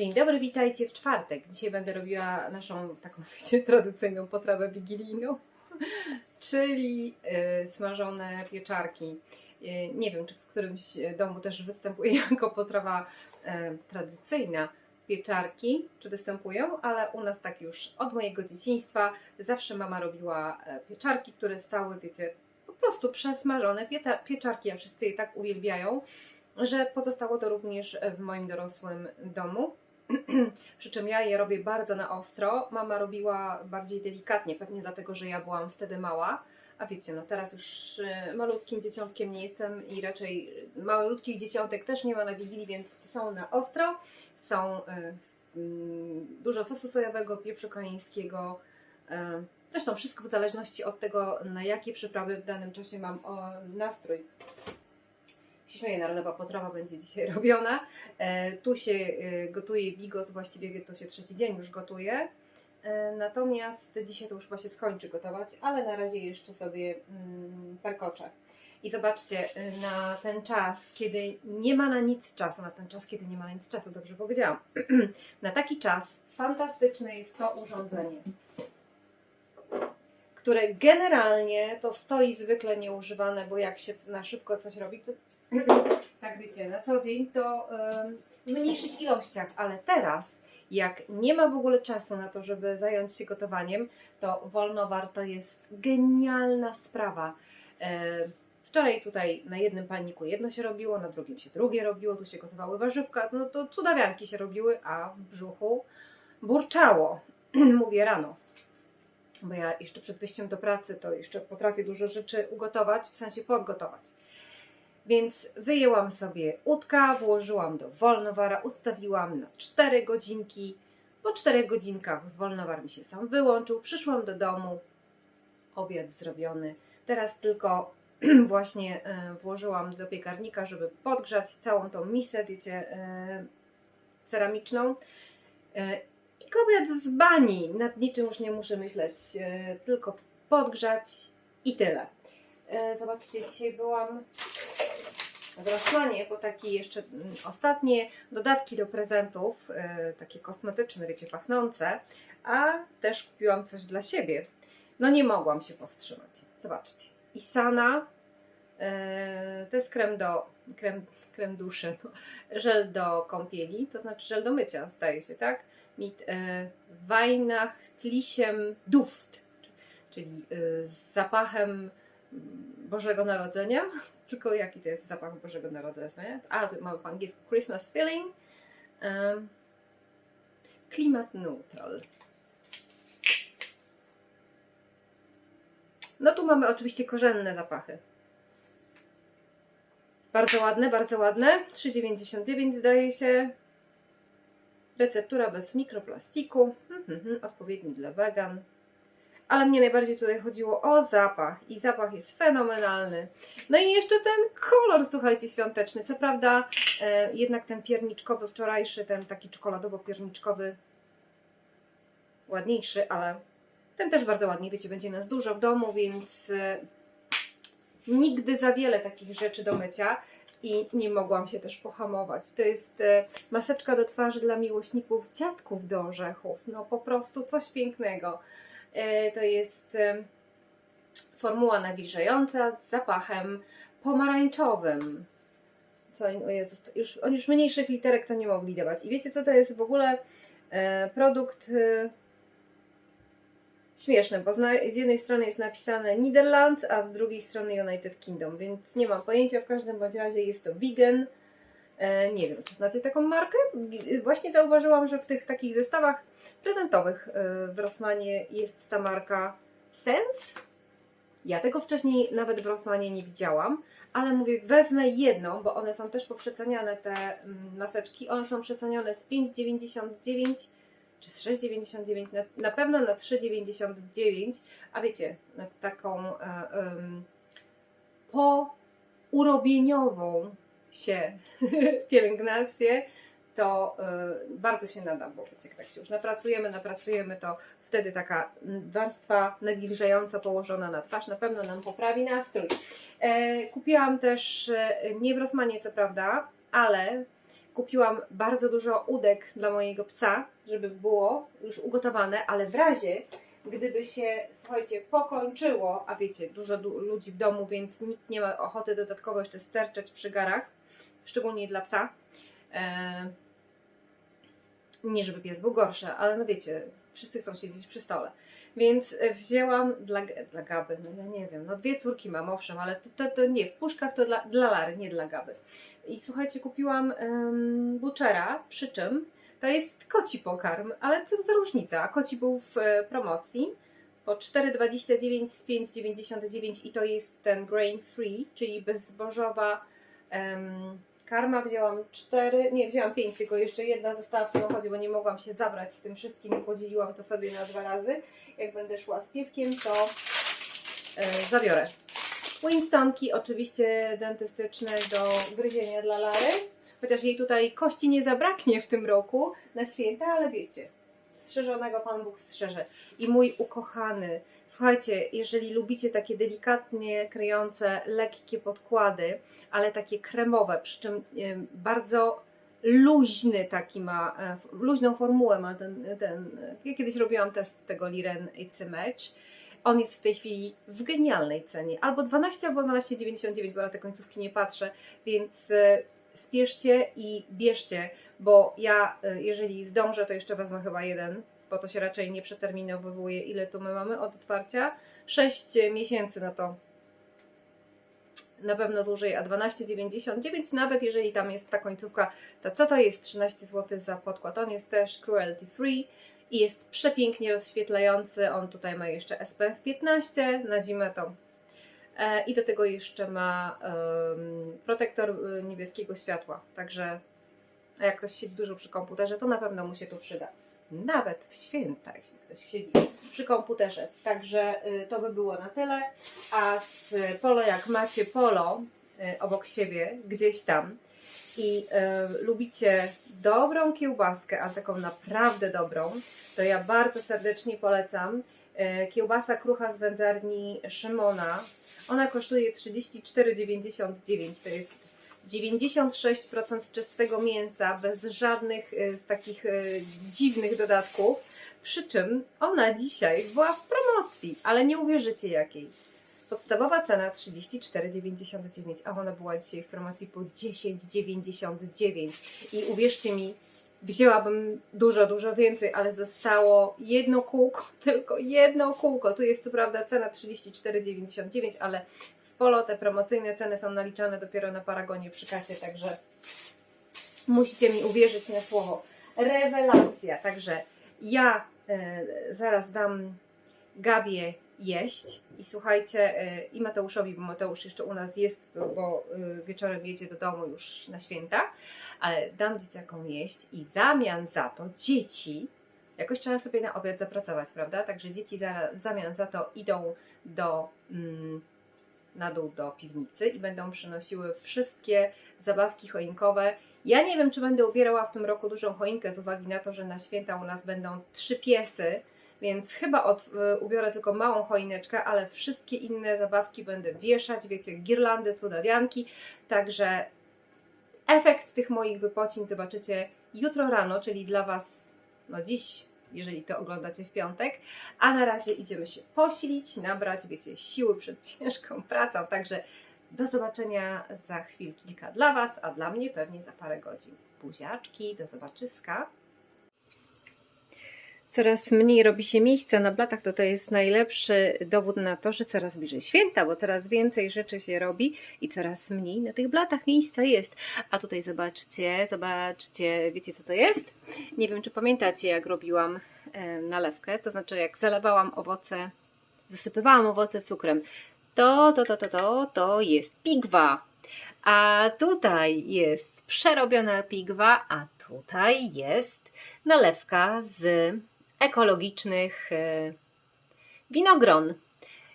Dzień dobry, witajcie w czwartek. Dzisiaj będę robiła naszą taką wiecie, tradycyjną potrawę wigilijną, czyli y, smażone pieczarki. Y, nie wiem, czy w którymś domu też występuje jako potrawa y, tradycyjna pieczarki, czy występują, ale u nas tak już od mojego dzieciństwa zawsze mama robiła e, pieczarki, które stały, wiecie, po prostu przesmażone pieczarki, a wszyscy je tak uwielbiają że pozostało to również w moim dorosłym domu. Przy czym ja je robię bardzo na ostro. Mama robiła bardziej delikatnie, pewnie dlatego, że ja byłam wtedy mała. A wiecie, no teraz już y, malutkim dzieciątkiem nie jestem i raczej malutkich dzieciątek też nie ma na Wigilii, więc są na ostro. Są y, mm, dużo sosu sojowego, pieprzu konieńskiego. y, Zresztą wszystko w zależności od tego, na jakie przyprawy w danym czasie mam nastrój się śmieję, narodowa potrawa będzie dzisiaj robiona. E, tu się e, gotuje bigos, właściwie to się trzeci dzień już gotuje. E, natomiast dzisiaj to już chyba się skończy gotować, ale na razie jeszcze sobie mm, perkoczę. I zobaczcie, na ten czas, kiedy nie ma na nic czasu, na ten czas, kiedy nie ma na nic czasu, dobrze powiedziałam, na taki czas fantastyczne jest to urządzenie, które generalnie to stoi zwykle nieużywane, bo jak się na szybko coś robi, to tak wiecie, na co dzień to w mniejszych ilościach, ale teraz, jak nie ma w ogóle czasu na to, żeby zająć się gotowaniem, to wolnowar to jest genialna sprawa. E, Wczoraj tutaj na jednym palniku jedno się robiło, na drugim się drugie robiło, tu się gotowały warzywka, no to cudawianki się robiły, a w brzuchu burczało. Mówię rano, bo ja jeszcze przed wyjściem do pracy to jeszcze potrafię dużo rzeczy ugotować, w sensie podgotować. Więc wyjęłam sobie udka, włożyłam do wolnowara, ustawiłam na 4 godzinki. Po 4 godzinkach wolnowar mi się sam wyłączył, przyszłam do domu, obiad zrobiony. Teraz tylko właśnie e, włożyłam do piekarnika, żeby podgrzać całą tą misę, wiecie, e, ceramiczną. E, I obiad z bani, nad niczym już nie muszę myśleć, tylko podgrzać i tyle. Zobaczcie, dzisiaj byłam w bo takie jeszcze mm, ostatnie dodatki do prezentów, e, takie kosmetyczne, wiecie, pachnące, a też kupiłam coś dla siebie. No nie mogłam się powstrzymać. Zobaczcie. Isana, e, to jest krem do, krem, krem duszy, no, żel do kąpieli, to znaczy żel do mycia, zdaje się, tak? Mit e, Weihnachtlichem Duft, czyli z zapachem Bożego Narodzenia. Tylko jaki to jest zapach Bożego Narodzenia? A, tu mamy po angielsku Christmas Feeling. Um, klimat neutral. No tu mamy oczywiście korzenne zapachy. Bardzo ładne, bardzo ładne. 3,99 zdaje się. Receptura bez mikroplastiku. Mhm, mhm, odpowiedni dla wegan ale mnie najbardziej tutaj chodziło o zapach i zapach jest fenomenalny. No i jeszcze ten kolor, słuchajcie, świąteczny. Co prawda e, jednak ten pierniczkowy wczorajszy, ten taki czekoladowo-pierniczkowy ładniejszy, ale ten też bardzo ładnie, wiecie, będzie nas dużo w domu, więc e, nigdy za wiele takich rzeczy do mycia i nie mogłam się też pohamować. To jest e, maseczka do twarzy dla miłośników dziadków do orzechów. No po prostu coś pięknego. E, To jest formuła nawilżająca z zapachem pomarańczowym. Co o Jezus, już, oni już mniejszych literek to nie mogli dawać. I wiecie co to jest w ogóle e, produkt e, śmieszny, bo z jednej strony jest napisane Netherlands, a z drugiej strony United Kingdom, więc nie mam pojęcia, w każdym bądź razie jest to vegan. E, nie wiem, czy znacie taką markę? Właśnie zauważyłam, że w tych takich zestawach prezentowych e, w Rossmanie jest ta marka Sense. Ja tego wcześniej nawet w Rossmanie nie widziałam, ale mówię, wezmę jedną, bo one są też poprzeceniane, te mm, maseczki. One są przecenione z 5,99 czy z 6,99, na, na pewno na 3,99, a wiecie, na taką e, po urobieniową się pielęgnację, to y, bardzo się nada, bo jak tak się już napracujemy, napracujemy, to wtedy taka mm, warstwa nawilżająca położona na twarz na pewno nam poprawi nastrój. E, kupiłam też, e, nie w Rosmanie co prawda, ale kupiłam bardzo dużo udek dla mojego psa, żeby było już ugotowane, ale w razie, gdyby się, słuchajcie, pokończyło, a wiecie, dużo du- ludzi w domu, więc nikt nie ma ochoty dodatkowo jeszcze sterczeć przy garach, szczególnie dla psa. E, nie, żeby pies był gorszy, ale no wiecie, wszyscy chcą siedzieć przy stole. Więc e, wzięłam dla, dla Gaby, no ja nie wiem, no dwie córki mam owszem, ale to, to, to nie, w puszkach to dla, dla Lary, nie dla Gaby. I słuchajcie, kupiłam um, Butchera, przy czym to jest koci pokarm, ale co za różnica, koci był w e, promocji po 4,29 z 5,99 i to jest ten grain free, czyli bezzbożowa em, karma. Wzięłam 4, nie wzięłam 5, tylko jeszcze jedna została w samochodzie, bo nie mogłam się zabrać z tym wszystkim i podzieliłam to sobie na dwa razy. Jak będę szła z pieskiem, to e, zabiorę. Winstonki oczywiście dentystyczne do gryzienia dla Lary. Chociaż jej tutaj kości nie zabraknie w tym roku na święta, ale wiecie, strzeżonego Pan Bóg strzeże. I mój ukochany, słuchajcie, jeżeli lubicie takie delikatnie kryjące, lekkie podkłady, ale takie kremowe, przy czym em, bardzo luźny taki ma, e, luźną formułę ma ten, ten ja kiedyś robiłam test tego Liren It's a Match. On jest w tej chwili w genialnej cenie. Albo 12, albo 12,99, bo na te końcówki nie patrzę, więc e, spieszcie i bierzcie, bo ja, e, jeżeli zdążę, to jeszcze wezmę chyba jeden, bo to się raczej nie przeterminowywuje. Ile tu my mamy od otwarcia? 6 miesięcy na to na pewno zużyję, a 12,99 nawet jeżeli tam jest ta końcówka, to co to jest 13 zł za podkład? On jest też cruelty free i jest przepięknie rozświetlający. On tutaj ma jeszcze SPF 15 na zimę to. E, I do tego jeszcze ma protektor y, niebieskiego światła. Także jak ktoś siedzi dużo przy komputerze, to na pewno mu się to przyda. Nawet w święta, jeśli ktoś siedzi przy komputerze. Także y, to by było na tyle. A z polo, jak macie polo obok siebie, gdzieś tam i y, lubicie dobrą kiełbaskę, a taką naprawdę dobrą, to ja bardzo serdecznie polecam y, kiełbasa krucha z wędzarni Szymona. Ona kosztuje 34,99. To jest 96% czystego mięsa, bez żadnych y, z takich y, dziwnych dodatków. Przy czym ona dzisiaj była w promocji, ale nie uwierzycie jakiej. Podstawowa cena 34,99, a ona była dzisiaj w promocji po 10,99. I uwierzcie mi, wzięłabym dużo, dużo więcej, ale zostało jedno kółko, tylko jedno kółko. Tu jest co prawda cena 34,99, ale w Polo te promocyjne ceny są naliczane dopiero na Paragonie przy kasie, także musicie mi uwierzyć na słowo. Rewelacja, także ja e, zaraz dam Gabię jeść i słuchajcie, e, i Mateuszowi, bo Mateusz jeszcze u nas jest, bo, e, wieczorem jedzie do domu już na święta, ale dam dzieciakom jeść i zamian za to dzieci, jakoś trzeba sobie na obiad zapracować, prawda? Także dzieci w zamian za to idą do, mm, na dół do piwnicy i będą przynosiły wszystkie zabawki choinkowe. Ja nie wiem, czy będę ubierała w tym roku dużą choinkę z uwagi na to, że na święta u nas będą trzy piesy, więc chyba od, y, ubiorę tylko małą choineczkę, ale wszystkie inne zabawki będę wieszać, wiecie, girlandy, cudawianki, także efekt tych moich wypocin zobaczycie jutro rano, czyli dla Was, no dziś, jeżeli to oglądacie w piątek, a na razie idziemy się posilić, nabrać, wiecie, siły przed ciężką pracą, także do zobaczenia za chwil kilka dla Was, a dla mnie pewnie za parę godzin. Buziaczki, do zobaczyska. Coraz mniej robi się miejsca na blatach, to to jest najlepszy dowód na to, że coraz bliżej święta, bo coraz więcej rzeczy się robi i coraz mniej na tych blatach miejsca jest. A tutaj zobaczcie, zobaczcie, wiecie co to jest? Nie wiem, czy pamiętacie, jak robiłam e, nalewkę, to znaczy jak zalewałam owoce, zasypywałam owoce cukrem. To, to, to, to, to, to jest pigwa. A tutaj jest przerobiona pigwa, a tutaj jest nalewka z ekologicznych e, winogron.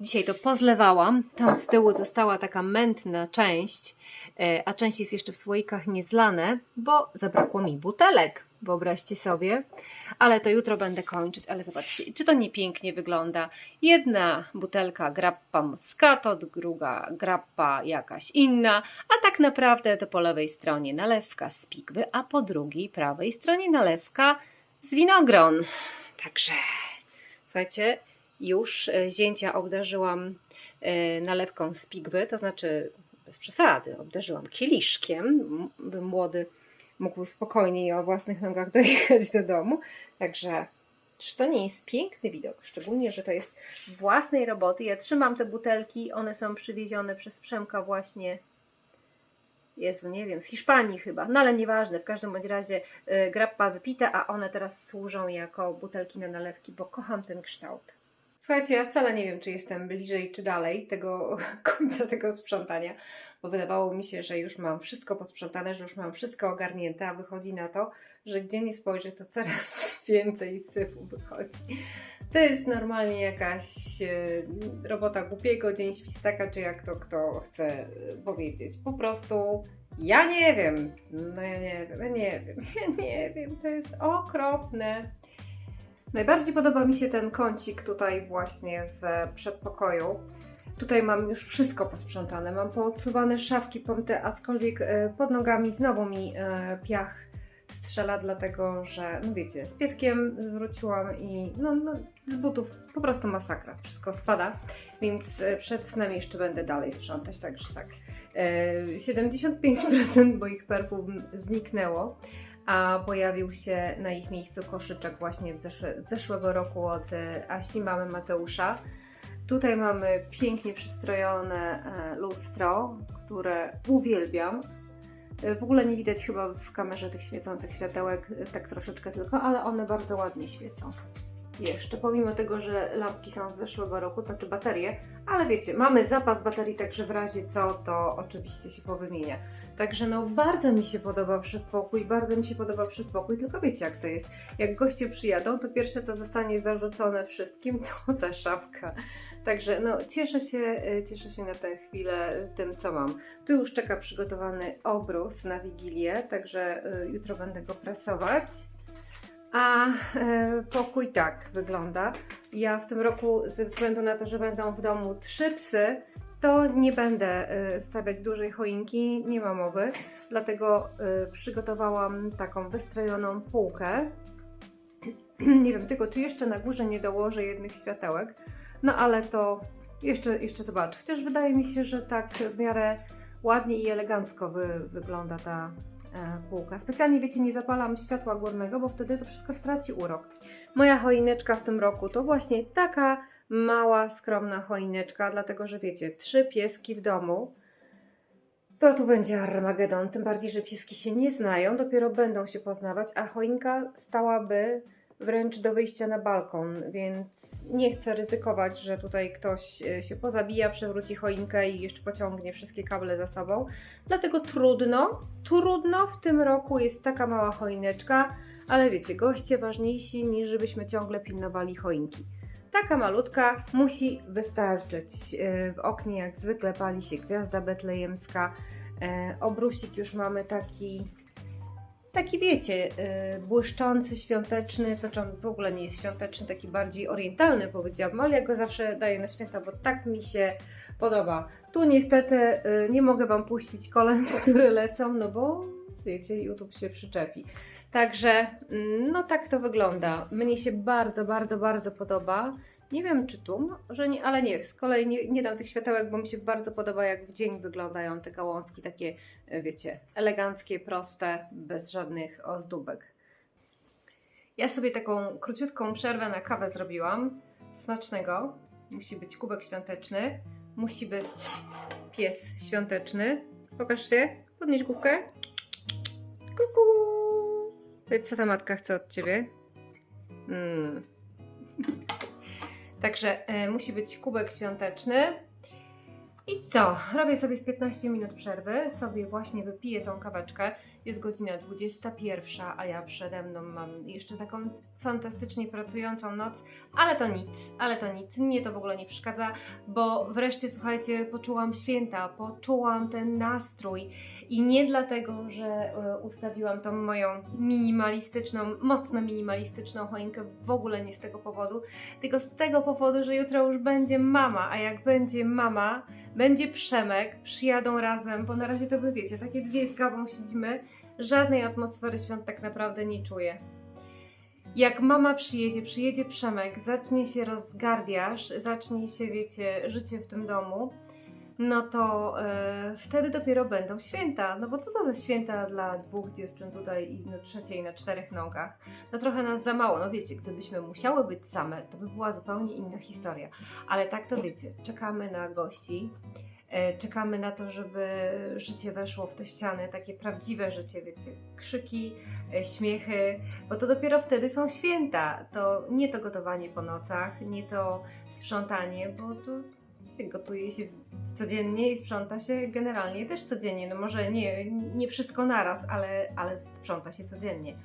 Dzisiaj to pozlewałam. Tam z tyłu została taka mętna część, e, a część jest jeszcze w słoikach niezlane, bo zabrakło mi butelek. Wyobraźcie sobie. Ale to jutro będę kończyć. Ale zobaczcie, czy to nie pięknie wygląda. Jedna butelka grappa Moscato, druga grappa jakaś inna, a tak naprawdę to po lewej stronie nalewka z pigwy, a po drugiej prawej stronie nalewka z winogron. Także słuchajcie, już e, zięcia obdarzyłam e, nalewką z pigwy, to znaczy bez przesady, obdarzyłam kieliszkiem, by młody mógł spokojnie i o własnych nogach dojechać do domu. Także czy to nie jest piękny widok? Szczególnie, że to jest własnej roboty. Ja trzymam te butelki, one są przywiezione przez Przemka właśnie Jezu, nie wiem, z Hiszpanii chyba, no ale nieważne, w każdym bądź razie y, grappa wypita, a one teraz służą jako butelki na nalewki, bo kocham ten kształt. Słuchajcie, ja wcale nie wiem, czy jestem bliżej, czy dalej tego końca tego sprzątania, bo wydawało mi się, że już mam wszystko posprzątane, że już mam wszystko ogarnięte, a wychodzi na to, że gdzie nie spojrzę, to coraz więcej syfu wychodzi. To jest normalnie jakaś e, robota głupiego, dzień świstaka, czy jak to kto chce e, powiedzieć. Po prostu ja nie wiem. No ja nie wiem, ja nie wiem, ja nie wiem. To jest okropne. Najbardziej podoba mi się ten kącik tutaj właśnie w przedpokoju. Tutaj mam już wszystko posprzątane. Mam poodsuwane szafki, pomte, aczkolwiek e, pod nogami znowu mi piach strzela, dlatego że, no wiecie, z pieskiem zwróciłam i no, no z butów po prostu masakra. Wszystko spada, więc e, przed snem jeszcze będę dalej sprzątać, także tak. E, 75% moich perfum zniknęło, a pojawił się na ich miejscu koszyczek właśnie z zeszłego roku od e, Asi, mamy Mateusza. Tutaj mamy pięknie przystrojone e, lustro, które uwielbiam. E, W ogóle nie widać chyba w kamerze tych świecących światełek, e, tak troszeczkę tylko, ale one bardzo ładnie świecą. Jeszcze, pomimo tego, że lampki są z zeszłego roku, to czy baterie, ale wiecie, mamy zapas baterii, także w razie co, to oczywiście się powymienia. Także no, bardzo mi się podoba przedpokój, bardzo mi się podoba przedpokój, tylko wiecie jak to jest. Jak goście przyjadą, to pierwsze co zostanie zarzucone wszystkim, to ta szafka. Także no, cieszę się, y, cieszę się na tę chwilę tym, co mam. Tu już czeka przygotowany obrus na Wigilię, także y, jutro będę go prasować. A e, pokój tak wygląda. Ja w tym roku, ze względu na to, że będą w domu trzy psy, to nie będę e, stawiać dużej choinki, nie ma mowy. Dlatego e, przygotowałam taką wystrojoną półkę. nie wiem tylko, czy jeszcze na górze nie dołożę jednych światełek. No ale to jeszcze, jeszcze zobaczę. Chociaż wydaje mi się, że tak w miarę ładnie i elegancko wy, wygląda ta e, półka. Specjalnie, wiecie, nie zapalam światła górnego, bo wtedy to wszystko straci urok. Moja choineczka w tym roku to właśnie taka mała, skromna choineczka, dlatego że wiecie, trzy pieski w domu. To tu będzie Armagedon, tym bardziej, że pieski się nie znają, dopiero będą się poznawać, a choinka stałaby wręcz do wyjścia na balkon, więc nie chcę ryzykować, że tutaj ktoś e, się pozabija, przewróci choinkę i jeszcze pociągnie wszystkie kable za sobą. Dlatego trudno, trudno w tym roku jest taka mała choineczka, ale wiecie, goście ważniejsi niż żebyśmy ciągle pilnowali choinki. Taka malutka musi wystarczyć. E, W oknie jak zwykle pali się gwiazda betlejemska. E, Obrusik już mamy taki taki wiecie, yy, błyszczący, świąteczny, znaczy on w ogóle nie jest świąteczny, taki bardziej orientalny powiedziałabym, ale ja go zawsze daję na święta, bo tak mi się podoba. Tu niestety yy, nie mogę Wam puścić kolęd, które lecą, no bo wiecie, YouTube się przyczepi. Także, mm, no tak to wygląda. Mnie się bardzo, bardzo, bardzo podoba. Nie wiem czy tu, że nie, ale nie, z kolei nie, nie dam tych światełek, bo mi się bardzo podoba jak w dzień wyglądają te gałązki, takie e, wiecie, eleganckie, proste, bez żadnych ozdóbek. Ja sobie taką króciutką przerwę na kawę zrobiłam. Smacznego. Musi być kubek świąteczny. Musi być pies świąteczny. Pokaż się. Podnieś główkę. Kuku. Co ta matka chce od ciebie. Mm. Także e, musi być kubek świąteczny. I co? Robię sobie z 15 minut przerwy, sobie właśnie wypiję tą kaweczkę. Jest godzina 21, a ja przede mną mam jeszcze taką fantastycznie pracującą noc, ale to nic, ale to nic, mnie to w ogóle nie przeszkadza, bo wreszcie, słuchajcie, poczułam święta, poczułam ten nastrój. I nie dlatego, że e, ustawiłam tą moją minimalistyczną, mocno minimalistyczną choinkę, w ogóle nie z tego powodu, tylko z tego powodu, że jutro już będzie mama, a jak będzie mama, będzie Przemek, przyjadą razem, bo na razie to wy wiecie, takie dwie z Gabą siedzimy, żadnej atmosfery świąt tak naprawdę nie czuję. Jak mama przyjedzie, przyjedzie Przemek, zacznie się rozgardiaż, zacznie się, wiecie, życie w tym domu, no to e, wtedy dopiero będą święta. No bo co to za święta dla dwóch dziewczyn tutaj i no, trzeciej na czterech nogach? No trochę nas za mało. No wiecie, gdybyśmy musiały być same, to by była zupełnie inna historia. Ale tak to wiecie, czekamy na gości. E, Czekamy na to, żeby życie weszło w te ściany, takie prawdziwe życie, wiecie, krzyki, e, śmiechy, bo to dopiero wtedy są święta. To nie to gotowanie po nocach, nie to sprzątanie, bo to gotuje się codziennie i sprząta się generalnie też codziennie. No może nie, nie wszystko naraz, ale, ale sprząta się codziennie.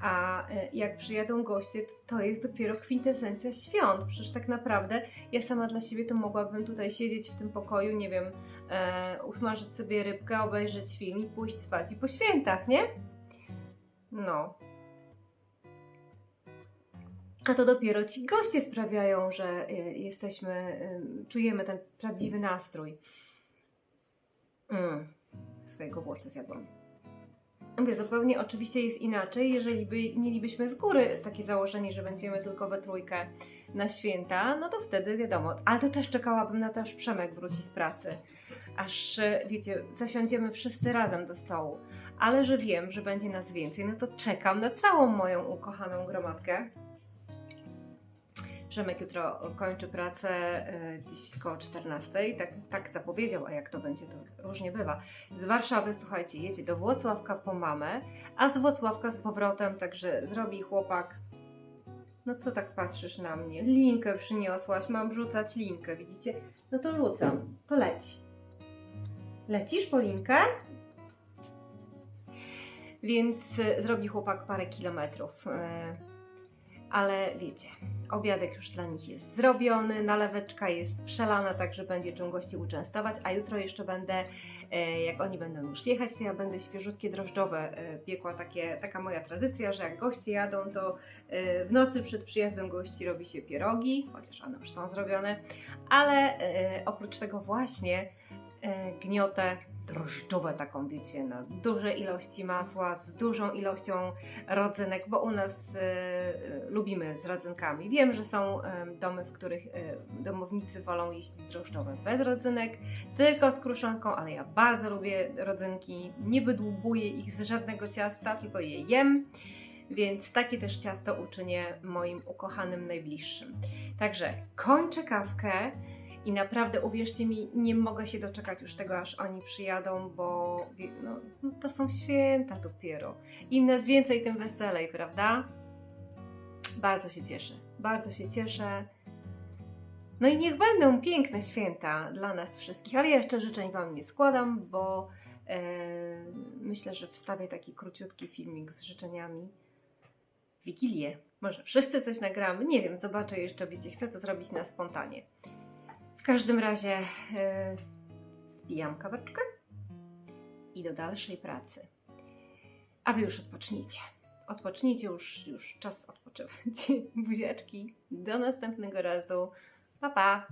A e, jak przyjadą goście, to, jest dopiero kwintesencja świąt. Przecież tak naprawdę ja sama dla siebie to mogłabym tutaj siedzieć w tym pokoju, nie wiem, e, usmażyć sobie rybkę, obejrzeć film i pójść spać i po świętach, nie? No. A to dopiero ci goście sprawiają, że y, jesteśmy, czujemy ten prawdziwy nastrój. Mm, swojego włosa zjadłam. Mówię, zupełnie oczywiście jest inaczej, jeżeli by mielibyśmy z góry takie założenie, że będziemy tylko we trójkę na święta, no to wtedy wiadomo. Ale to też czekałabym na to, aż Przemek wróci z pracy. Aż, y, wiecie, zasiądziemy wszyscy razem do stołu. Ale że wiem, że będzie nas więcej, no to czekam na całą moją ukochaną gromadkę. Przemek jutro kończy pracę e, gdzieś koło 14. Tak, tak zapowiedział, a jak to będzie, to różnie bywa. Z Warszawy, słuchajcie, jedzie do Włocławka po mamę, a z Włocławka z powrotem, także zrobi chłopak. No co tak patrzysz na mnie? Linkę przyniosłaś, mam rzucać linkę, widzicie? No to rzucam, to leć. Lecisz po linkę? Więc e, zrobi chłopak parę kilometrów. Ale wiecie, obiadek już dla nich jest zrobiony, naleweczka jest przelana, także będzie czym gości uczęstować, a jutro jeszcze będę, e, jak oni będą już jechać, to ja będę świeżutkie drożdżowe e, piekła, takie, taka moja tradycja, że jak goście jadą, to e, w nocy przed przyjazdem gości robi się pierogi, chociaż one już są zrobione, ale oprócz tego właśnie gniotę drożdżowe taką, wiecie, na duże ilości masła, z dużą ilością rodzynek, bo u nas e, e, lubimy z rodzynkami. Wiem, że są e, domy, w których e, domownicy wolą jeść drożdżowe bez rodzynek, tylko z kruszonką, ale ja bardzo lubię rodzynki, nie wydłubuję ich z żadnego ciasta, tylko je jem. Więc takie też ciasto uczynię moim ukochanym najbliższym. Także kończę kawkę. I naprawdę, uwierzcie mi, nie mogę się doczekać już tego, aż oni przyjadą, bo no, no to są święta dopiero. Im nas więcej, tym weselej, prawda? Bardzo się cieszę, bardzo się cieszę. No i niech będą piękne święta dla nas wszystkich, ale ja jeszcze życzeń Wam nie składam, bo e, myślę, że wstawię taki króciutki filmik z życzeniami Wigilię. Może wszyscy coś nagramy, nie wiem, zobaczę jeszcze, wiecie, chcę to zrobić na spontanie. W każdym razie e, spijam kaweczkę i do dalszej pracy. A Wy już odpocznijcie. Odpocznijcie, już, już czas odpoczywać. Buziaczki. Do następnego razu. Pa, pa!